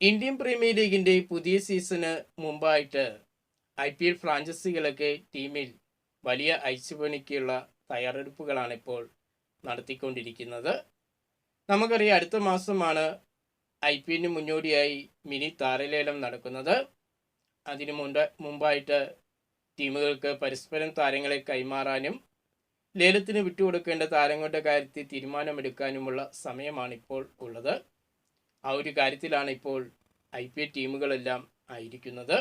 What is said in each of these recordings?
Indian premier ലീഗിന്റെ പുതിയ season മുമ്പായിട്ട് ഐ പി എൽ ഫ്രാഞ്ചൈസികളൊക്കെ ടീമിൽ വലിയ ഐശ്വണിക്കുള്ള തയ്യാറെടുപ്പുകളാണ് ഇപ്പോൾ നടത്തിക്കൊണ്ടിരിക്കുന്നത്. നമുക്കറിയാം അടുത്ത മാസമാണ് ഐ പി എല്ലിന് മുന്നോടിയായി മിനി താരലേലം നടക്കുന്നത്. അതിനു മുൻപ് മുമ്പായിട്ട് ടീമുകൾക്ക് പരസ്പരം താരങ്ങളെ കൈമാറാനും ലേലത്തിന് വിട്ടുകൊടുക്കേണ്ട താരങ്ങളുടെ കാര്യത്തിൽ തീരുമാനമെടുക്കാനുമുള്ള സമയമാണ് ഇപ്പോൾ ഉള്ളത്. ആ ഒരു കാര്യത്തിലാണ് ഇപ്പോൾ ഐ പി എൽ ടീമുകളെല്ലാം ആയിരിക്കുന്നത്.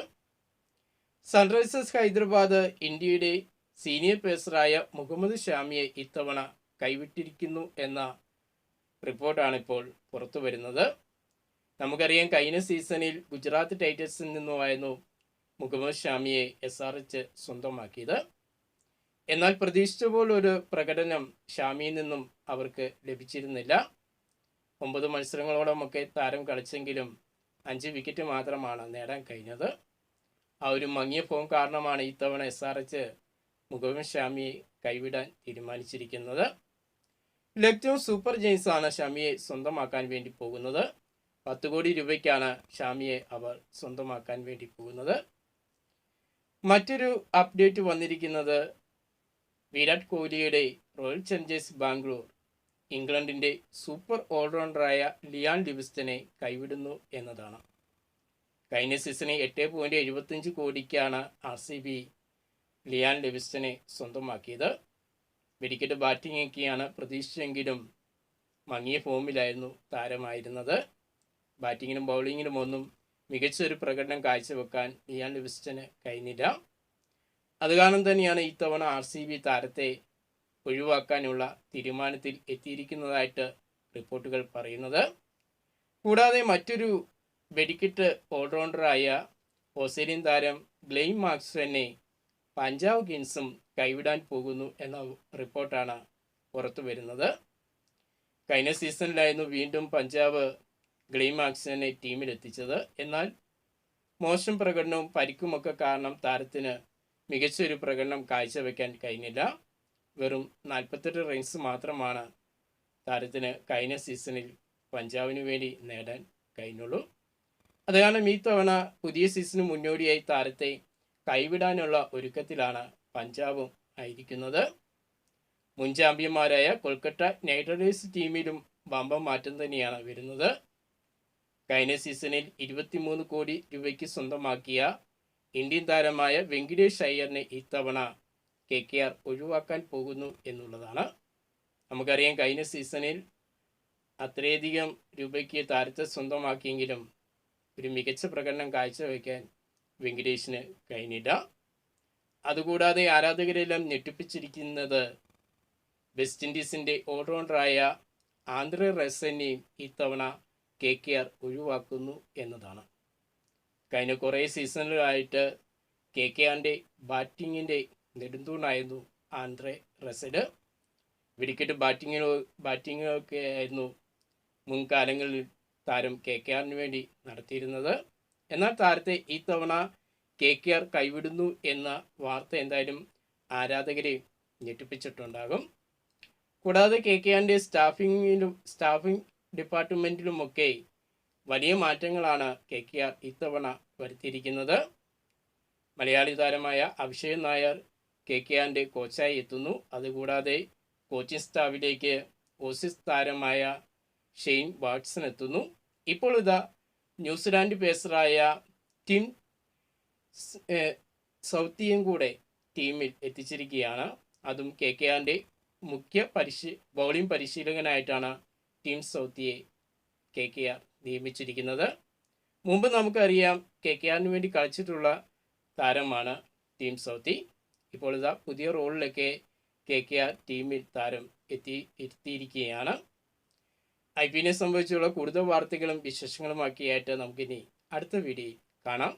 സൺറൈസേഴ്സ് ഹൈദരാബാദ് ഇന്ത്യയുടെ സീനിയർ പേസറായ മുഹമ്മദ് ഷാമിയെ ഇത്തവണ കൈവിട്ടിരിക്കുന്നു എന്ന റിപ്പോർട്ടാണ് ഇപ്പോൾ പുറത്തു വരുന്നത്. നമുക്കറിയാം കഴിഞ്ഞ സീസണിൽ ഗുജറാത്ത് ടൈറ്റൻസിൽ നിന്നുമായിരുന്നു മുഹമ്മദ് ഷാമിയെ എസ് ആർ എച്ച് സ്വന്തമാക്കിയത്. എന്നാൽ പ്രതീക്ഷിച്ച പോലൊരു പ്രകടനം ഷാമിയിൽ നിന്നും അവർക്ക് ലഭിച്ചിരുന്നില്ല. ഒമ്പത് മത്സരങ്ങളോളമൊക്കെ താരം കളിച്ചെങ്കിലും അഞ്ച് വിക്കറ്റ് മാത്രമാണ് നേടാൻ കഴിഞ്ഞത്. ആ ഒരു മങ്ങിയ ഫോം കാരണമാണ് ഇത്തവണ എസ് ആർ എച്ച് മുഖമ്മദ് ഷാമിയെ കൈവിടാൻ തീരുമാനിച്ചിരിക്കുന്നത്. ലക്നൗ സൂപ്പർ ജെയിൻസ് ആണ് ഷാമിയെ സ്വന്തമാക്കാൻ വേണ്ടി പോകുന്നത്. പത്ത് കോടി രൂപയ്ക്കാണ് ഷാമിയെ അവർ സ്വന്തമാക്കാൻ വേണ്ടി പോകുന്നത്. മറ്റൊരു അപ്ഡേറ്റ് വന്നിരിക്കുന്നത് വിരാട് കോഹ്ലിയുടെ റോയൽ ചലഞ്ചേഴ്സ് ബാംഗ്ലൂർ ഇംഗ്ലണ്ടിന്റെ സൂപ്പർ ഓൾറൗണ്ടറായ ലിയാൻ ലിബിസ്റ്റനെ കൈവിടുന്നു എന്നതാണ്. കഴിഞ്ഞ സീസണിൽ എട്ട് പോയിന്റ് എഴുപത്തഞ്ച് കോടിക്കാണ് ആർ സി ബി ലിയാൻ ലിബിസ്റ്റനെ സ്വന്തമാക്കിയത്. വെടിക്കെട്ട് ബാറ്റിംഗ് ഒക്കെയാണ് പ്രതീക്ഷിച്ചെങ്കിലും മങ്ങിയ ഫോമിലായിരുന്നു താരമായിരുന്നത്. ബാറ്റിങ്ങിനും ബൗളിങ്ങിനും ഒന്നും മികച്ചൊരു പ്രകടനം കാഴ്ചവെക്കാൻ ലിയാൻ ലിബിസ്റ്റന് കഴിഞ്ഞില്ല. അത് കാരണം തന്നെയാണ് ഇത്തവണ ആർ സി ബി താരത്തെ ഒഴിവാക്കാനുള്ള തീരുമാനത്തിൽ എത്തിയിരിക്കുന്നതായിട്ട് റിപ്പോർട്ടുകൾ പറയുന്നത്. കൂടാതെ മറ്റൊരു വെടിക്കെട്ട് ഓൾറൗണ്ടറായ ഓസ്ട്രേലിയൻ താരം ഗ്ലെയിം മാക്സ്വെന്നെ പഞ്ചാബ് കിങ്സും കൈവിടാൻ പോകുന്നു എന്ന റിപ്പോർട്ടാണ് പുറത്തു വരുന്നത്. കഴിഞ്ഞ സീസണിലായിരുന്നു വീണ്ടും പഞ്ചാബ് ഗ്ലെയിം മാക്സിനെ ടീമിലെത്തിച്ചത്. എന്നാൽ മോശം പ്രകടനവും പരിക്കുമൊക്കെ കാരണം താരത്തിന് മികച്ചൊരു പ്രകടനം കാഴ്ചവെക്കാൻ കഴിഞ്ഞില്ല. വെറും നാൽപ്പത്തെട്ട് റൺസ് മാത്രമാണ് താരത്തിന് കഴിഞ്ഞ സീസണിൽ പഞ്ചാബിന് വേണ്ടി നേടാൻ കഴിഞ്ഞുള്ളൂ. അതുകാരണം ഈ തവണ പുതിയ സീസണിന് മുന്നോടിയായി താരത്തെ കൈവിടാനുള്ള ഒരുക്കത്തിലാണ് പഞ്ചാബും ആയിരിക്കുന്നത്. മുൻ ചാമ്പ്യന്മാരായ കൊൽക്കത്ത നൈറ്റ് റൈഡേഴ്സ് ടീമിലും വമ്പം മാറ്റം തന്നെയാണ് വരുന്നത്. കഴിഞ്ഞ സീസണിൽ ഇരുപത്തിമൂന്ന് കോടി രൂപയ്ക്ക് സ്വന്തമാക്കിയ ഇന്ത്യൻ താരമായ വെങ്കിടേഷ് അയ്യറിനെ ഇത്തവണ കെ കെ ആർ ഒഴിവാക്കാൻ പോകുന്നു എന്നുള്ളതാണ്. നമുക്കറിയാം കഴിഞ്ഞ സീസണിൽ അത്രയധികം രൂപയ്ക്ക് താരത്തെ സ്വന്തമാക്കിയെങ്കിലും ഒരു മികച്ച പ്രകടനം കാഴ്ചവെക്കാൻ വെങ്കടേഷിന് കഴിഞ്ഞില്ല. അതുകൂടാതെ ആരാധകരെല്ലാം ഞെട്ടിപ്പിച്ചിരിക്കുന്നത് വെസ്റ്റ് ഇൻഡീസിന്റെ ഓൾറൗണ്ടറായ ആന്ധ്ര റസനെയും ഇത്തവണ കെ കെ ആർ ഒഴിവാക്കുന്നു എന്നതാണ്. കഴിഞ്ഞ കുറേ സീസണുകളായിട്ട് കെ കെ ആറിന്റെ ബാറ്റിങ്ങിന്റെ നെടുന്തൂണായിരുന്നു ആന്ധ്രെ റസഡ്. വെടിക്കെട്ട് ബാറ്റിങ്ങിനോ ബാറ്റിങ്ങൊക്കെ ആയിരുന്നു മുൻകാലങ്ങളിൽ താരം കെ കെ ആറിന് വേണ്ടി നടത്തിയിരുന്നത്. എന്നാൽ താരത്തെ ഈ തവണ കെ കെ ആർ കൈവിടുന്നു എന്ന വാർത്ത എന്തായാലും ആരാധകരെ ഞെട്ടിപ്പിച്ചിട്ടുണ്ടാകും. കൂടാതെ കെ കെ ആറിന്റെ സ്റ്റാഫിങ്ങിലും സ്റ്റാഫിംഗ് ഡിപ്പാർട്ട്മെന്റിലുമൊക്കെ വലിയ മാറ്റങ്ങളാണ് കെ കെ ആർ ഇത്തവണ വരുത്തിയിരിക്കുന്നത്. മലയാളി താരമായ അഭിഷേക് നായർ കെ കെ ആന്റെ കോച്ചായി എത്തുന്നു. അതുകൂടാതെ കോച്ചിങ് സ്റ്റാഫിലേക്ക് ഓസിസ് താരമായ ഷെയ്ൻ വാട്സൺ എത്തുന്നു. ഇപ്പോൾ ഇതാ ന്യൂസിലാൻഡ് പേസറായ ടിം സൗത്തിയും കൂടെ ടീമിൽ എത്തിച്ചിരിക്കുകയാണ്. അതും കെ കെ ആന്റെ മുഖ്യ പരിശീ ബൗളിംഗ് പരിശീലകനായിട്ടാണ് ടീം സൗത്തിയെ കെ കെ ആർ നിയമിച്ചിരിക്കുന്നത്. മുമ്പ് നമുക്കറിയാം കെ കെ ആറിന് വേണ്ടി കളിച്ചിട്ടുള്ള താരമാണ് ടീം സൗത്തി. ഇപ്പോൾ ഇതാ പുതിയ റോളിലേക്ക് കെ കെ ആർ ടീമിൽ താരം എത്തി എത്തിയിരിക്കുകയാണ്. ഐ പി എല്ലിനെ സംബന്ധിച്ചുള്ള കൂടുതൽ വാർത്തകളും വിശേഷങ്ങളുമാക്കിയായിട്ട് നമുക്കിനി അടുത്ത വീഡിയോയിൽ കാണാം.